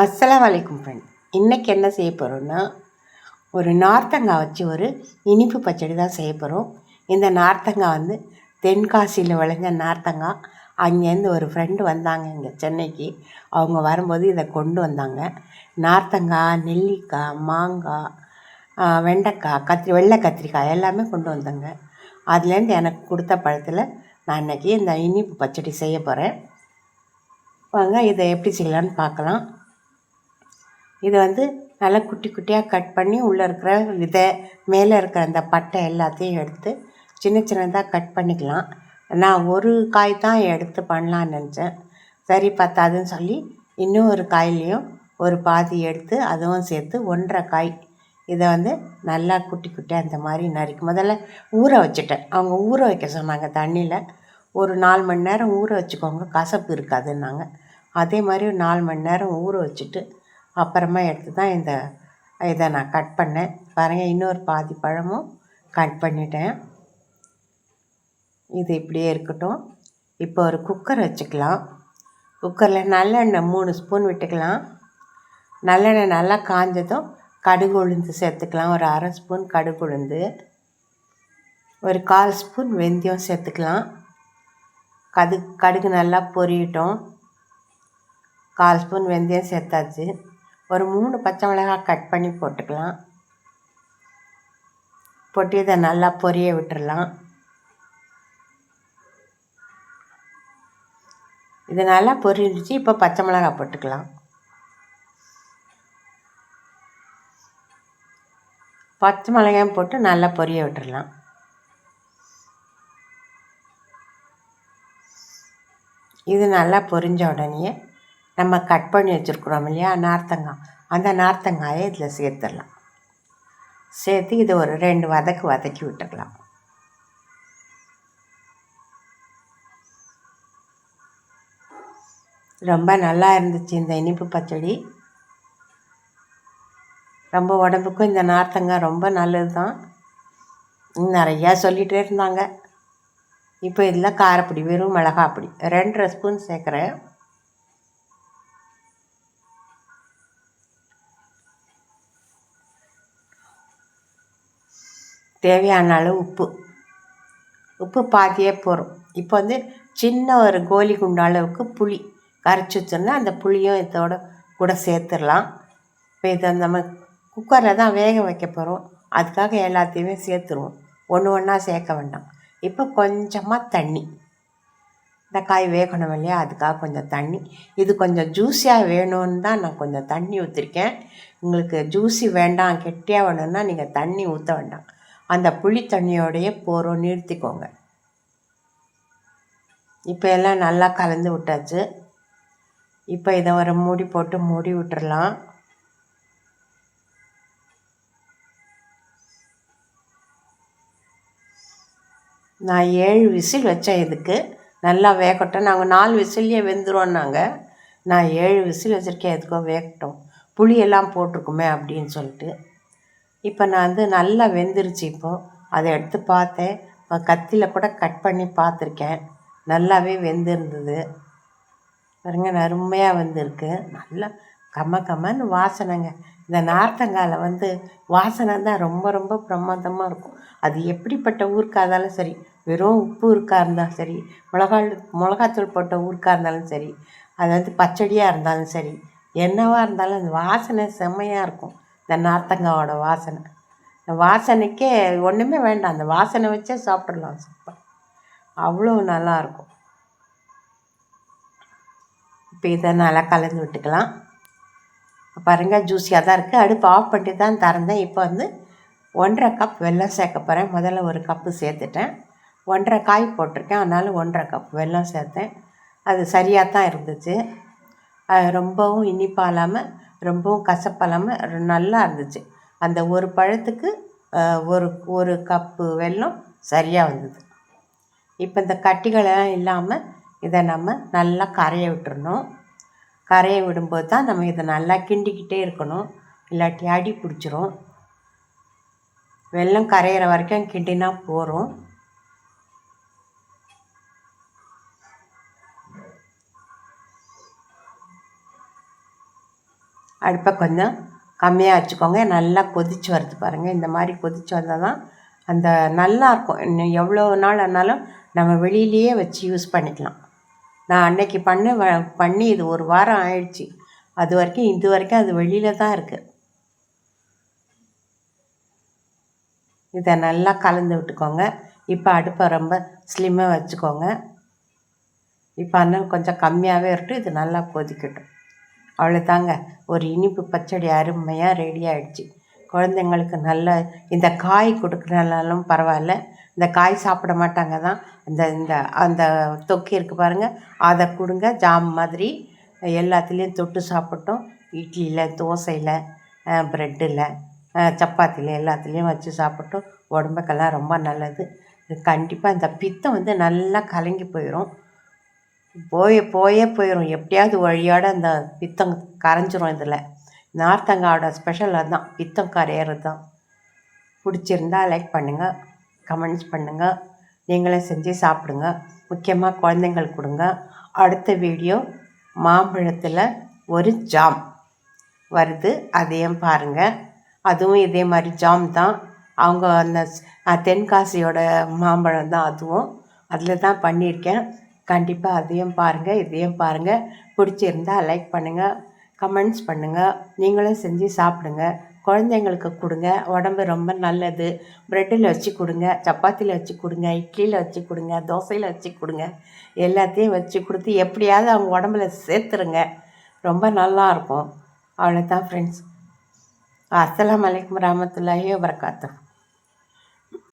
அஸ்ஸலாமு வலைக்கும் ஃப்ரெண்ட் இன்றைக்கி என்ன செய்ய போகிறோன்னா ஒரு நார்த்தங்காய் வச்சு ஒரு இனிப்பு பச்சடி தான் செய்ய போகிறோம் இந்த நார்த்தங்காய் வந்து தென்காசியில் விளைஞ்ச நார்த்தங்காய். அங்கேருந்து ஒரு ஃப்ரெண்டு வந்தாங்க இங்கே சென்னைக்கு. அவங்க வரும்போது இதை கொண்டு வந்தாங்க. நார்த்தங்காய் நெல்லிக்காய் மாங்காய் வெண்டைக்காய் கத்திரி வெள்ளை கத்திரிக்காய் எல்லாமே கொண்டு வந்தாங்க. அதுலேருந்து எனக்கு கொடுத்த பழத்தில் நான் இன்றைக்கி இந்த இனிப்பு பச்சடி செய்ய போகிறேன் வாங்க இதை எப்படி செய்யலான்னு பார்க்கலாம். இதை வந்து நல்லா குட்டி குட்டியாக கட் பண்ணி உள்ளே இருக்கிற விதை மேலே இருக்கிற அந்த பட்டை எல்லாத்தையும் எடுத்து சின்ன சின்னதாக கட் பண்ணிக்கலாம். நான் ஒரு காய் தான் எடுத்து பண்ணலான்னு நினச்சேன். சரி பத்தாதுன்னு சொல்லி இன்னும் ஒரு காயிலையும் ஒரு பாதி எடுத்து அதுவும் சேர்த்து ஒன்றரை காய் இதை வந்து நல்லா குட்டி குட்டியாக அந்த மாதிரி நறுக்கி முதல்ல ஊற வச்சுட்டேன். அவங்க ஊற வைக்க சொன்னாங்க தண்ணியில். ஒரு நாலு மணி நேரம் ஊற வச்சுக்கோங்க. கசப்பு இருக்காதுன்னாங்க. அதே மாதிரி ஒரு நாலு மணி நேரம் ஊற வச்சுட்டு அப்புறமா எடுத்து தான் இந்த இதை நான் கட் பண்ணேன். பாருங்கள் இன்னொரு பாதி பழமும் கட் பண்ணிட்டேன். இது இப்படியே இருக்கட்டும். இப்போ ஒரு குக்கர் வச்சுக்கலாம். குக்கரில் நல்லெண்ணெய் மூணு ஸ்பூன் விட்டுக்கலாம். நல்லெண்ணெய் நல்லா காஞ்சதும் கடுகு உளுந்து சேர்த்துக்கலாம். ஒரு அரை ஸ்பூன் கடுகு உளுந்து. ஒரு கால் ஸ்பூன் வெந்தயம் சேர்த்துக்கலாம். கது கடுகு நல்லா பொரியட்டும். கால் ஸ்பூன் வெந்தயம் சேர்த்தாச்சு. ஒரு மூணு பச்சை மிளகாய் கட் பண்ணி போட்டுக்கலாம். போட்டு இதை நல்லா பொரிய விட்டுடலாம் இது நல்லா பொரிஞ்சிச்சு இப்போ பச்சை மிளகாய் போட்டுக்கலாம். பச்சை மிளகாயும் போட்டு நல்லா பொரிய விட்டுடலாம் இது நல்லா பொரிஞ்ச உடனே நம்ம கட் பண்ணி வச்சுருக்குறோம் இல்லையா? நார்த்தங்காய். அந்த நார்த்தங்காயை இதில் சேர்த்துடலாம். சேர்த்து இதை ஒரு ரெண்டு வதக்கு வதக்கி விட்டுக்கலாம். ரொம்ப நல்லா இருந்துச்சு இந்த இனிப்பு பச்சடி. ரொம்ப உடம்புக்கும் இந்த நார்த்தங்காய் ரொம்ப நல்லது தான் நிறையா சொல்லிகிட்டே இருந்தாங்க. இப்போ இதில் காரப்பொடி வெறும் மிளகாப்பொடி. ரெண்டரை ஸ்பூன் சேர்க்குறேன். தேவையான அளவு உப்பு. உப்பு பாதியே போகிறோம் இப்போ வந்து சின்ன ஒரு கோலி குண்டு அளவுக்கு புளி. கரைச்சி வச்சோன்னா அந்த புளியும் இதோட கூட சேர்த்துடலாம். இப்போ இதை நம்ம குக்கரில் தான் வேக வைக்க போகிறோம் அதுக்காக எல்லாத்தையுமே சேர்த்துருவோம். ஒன்று ஒன்றா சேர்க்க வேண்டாம். இப்போ கொஞ்சமாக தண்ணி. இந்த காய் வேகணும் இல்லையா? அதுக்காக கொஞ்சம் தண்ணி. இது கொஞ்சம் ஜூஸியாக வேணும்னு தான் நான் கொஞ்சம் தண்ணி ஊற்றிருக்கேன் உங்களுக்கு ஜூஸி வேண்டாம் கெட்டியாக வேணும்னா நீங்கள் தண்ணி ஊற்ற வேண்டாம். அந்த புளி தண்ணியோடைய போகிறோம் நிறுத்திக்கோங்க. இப்போ எல்லாம் நல்லா கலந்து விட்டாச்சு. இப்போ இதை ஒரு மூடி போட்டு மூடி விட்டுறலாம். நான் ஏழு விசில் வச்சேன் இதுக்கு. நல்லா வேகட்டும். நாங்கள் நாலு விசில்லையே வெந்துருவோன்னாங்க நான் ஏழு விசில் வச்சுருக்கேன் எதுக்கோ வேகட்டும். புளியெல்லாம் போட்டிருக்குமே அப்படின்னு சொல்லிட்டு. இப்போ நான் வந்து நல்லா வெந்துருச்சு இப்போது அதை எடுத்து பார்த்தேன். கத்தியில் கூட கட் பண்ணி பார்த்துருக்கேன். நல்லாவே வெந்திருந்தது. பாருங்க நறுமையாக வந்திருக்கு. நல்லா கம்ம கம்மன்னு வாசனைங்க. இந்த நார்த்தங்காயில் வந்து வாசனை தான் ரொம்ப ரொம்ப பிரமாதமாக இருக்கும். அது எப்படிப்பட்ட ஊருக்காக இருந்தாலும் சரி வெறும் உப்பு ஊருக்காக இருந்தாலும் சரி மிளகாய் மிளகாத்தூள் போட்ட ஊருக்காக இருந்தாலும் சரி அது வந்து பச்சடியாக இருந்தாலும் சரி என்னவாக இருந்தாலும் அந்த வாசனை செம்மையாக இருக்கும். இந்த நார்த்தங்காவோட வாசனை. இந்த வாசனைக்கே ஒன்றுமே வேண்டாம். அந்த வாசனை வச்சே சாப்பிட்றலாம் சூப்பர். அவ்வளோ நல்லாயிருக்கும். இப்போ இதை நல்லா கலந்து விட்டுக்கலாம். பாருங்கள் ஜூஸியாக தான் இருக்குது அடுப்பு ஆஃப் பண்ணிட்டு தான் திறந்தேன். இப்போ வந்து ஒன்றரை கப் வெல்லம் சேர்க்க போகிறேன் முதல்ல ஒரு கப்பு சேர்த்துட்டேன். ஒன்றரை காய் போட்டிருக்கேன். அதனால் ஒன்றரை கப் வெல்லம் சேர்த்தேன். அது சரியாக தான் இருந்துச்சு. ரொம்பவும் இனிப்பாக இல்லாமல் ரொம்பவும் கசப்பல்லாமல் நல்லா இருந்துச்சு. அந்த ஒரு பழத்துக்கு ஒரு ஒரு கப்பு வெல்லம் சரியாக வந்தது. இப்போ இந்த கட்டிகளெல்லாம் இல்லாமல் இதை நம்ம நல்லா கரைய விட்டுறணும். கரைய விடும்போது தான் நம்ம இதை நல்லா கிண்டிக்கிட்டே இருக்கணும். இல்லாட்டி அடி பிடிச்சிரும். வெல்லம் கரையிற வரைக்கும் கிண்டினா போகிறோம் அடுப்பை கொஞ்சம் கம்மியாக வச்சுக்கோங்க நல்லா கொதித்து வருது பாருங்கள் இந்த மாதிரி கொதிச்சு வந்தால் தான் அந்த நல்லாயிருக்கும் இன்னும் எவ்வளோ நாள் ஆனாலும் நம்ம வெளியிலேயே வச்சு யூஸ் பண்ணிக்கலாம். நான் அன்னைக்கு பண்ண வ- பண்ணி இது ஒரு வாரம் ஆயிடுச்சு. அது வரைக்கும் இது வரைக்கும் அது வெளியில் தான் இருக்குது இதை நல்லா கலந்து விட்டுக்கோங்க. இப்போ அடுப்பை ரொம்ப ஸ்லிம்மாக வச்சுக்கோங்க. இப்போ அண்ணன் கொஞ்சம் கம்மியாகவே இருக்கட்டும். இது நல்லா கொதிக்கட்டும். அவ்வளோதாங்க ஒரு இனிப்பு பச்சடி அருமையாக ரெடி ஆகிடுச்சு குழந்தைங்களுக்கு நல்ல இந்த காய் கொடுக்குறனாலும் பரவாயில்ல. இந்த காய் சாப்பிட மாட்டாங்க தான். இந்த இந்த அந்த தொக்கி இருக்குது பாருங்கள் அதை கொடுங்க. ஜாம் மாதிரி எல்லாத்துலேயும் தொட்டு சாப்பிட்டோம். இட்லியில் தோசையில் ப்ரெட்டில் சப்பாத்தியில் எல்லாத்துலேயும் வச்சு சாப்பிட்டோம். உடம்புக்கெல்லாம் ரொம்ப நல்லது. கண்டிப்பாக இந்த பித்தம் வந்து நல்லா கலங்கி போயிடும் போய் போயே போயிடும் எப்படியாவது வழியோட அந்த பித்தம் கரைஞ்சிரும் இதில். நார்த்தங்காவோட ஸ்பெஷல் அதுதான். பித்தம் கரையிறது தான் பிடிச்சிருந்தா லைக் பண்ணுங்கள் கமெண்ட்ஸ் பண்ணுங்கள் நீங்களே செஞ்சு சாப்பிடுங்க. முக்கியமாக குழந்தைங்களுக்கு கொடுங்க. அடுத்த வீடியோ மாம்பழத்தில் ஒரு ஜாம் வருது. அதையும் பாருங்கள் அதுவும் இதே மாதிரி ஜாம் தான். அவங்க அந்த தென்காசியோட மாம்பழம் தான் அதுவும். அதில் தான் பண்ணியிருக்கேன். கண்டிப்பாக அதையும் பாருங்கள் இதையும் பாருங்கள் பிடிச்சிருந்தா லைக் பண்ணுங்கள் கமெண்ட்ஸ் பண்ணுங்கள் நீங்களும் செஞ்சு சாப்பிடுங்க. குழந்தைங்களுக்கு கொடுங்க உடம்பு ரொம்ப நல்லது. ப்ரெட்டில் வச்சு கொடுங்க சப்பாத்தியில் வச்சு கொடுங்க இட்லியில் வச்சு கொடுங்க தோசையில் வச்சு கொடுங்க. எல்லாத்தையும் வச்சு கொடுத்து எப்படியாவது அவங்க உடம்புல சேர்த்துருங்க. ரொம்ப நல்லா இருக்கும். அவ்வளோதான் ஃப்ரெண்ட்ஸ் அஸ்லாம் வலைக்கம் வரமத்துல்லாஹி வரகாத்தூ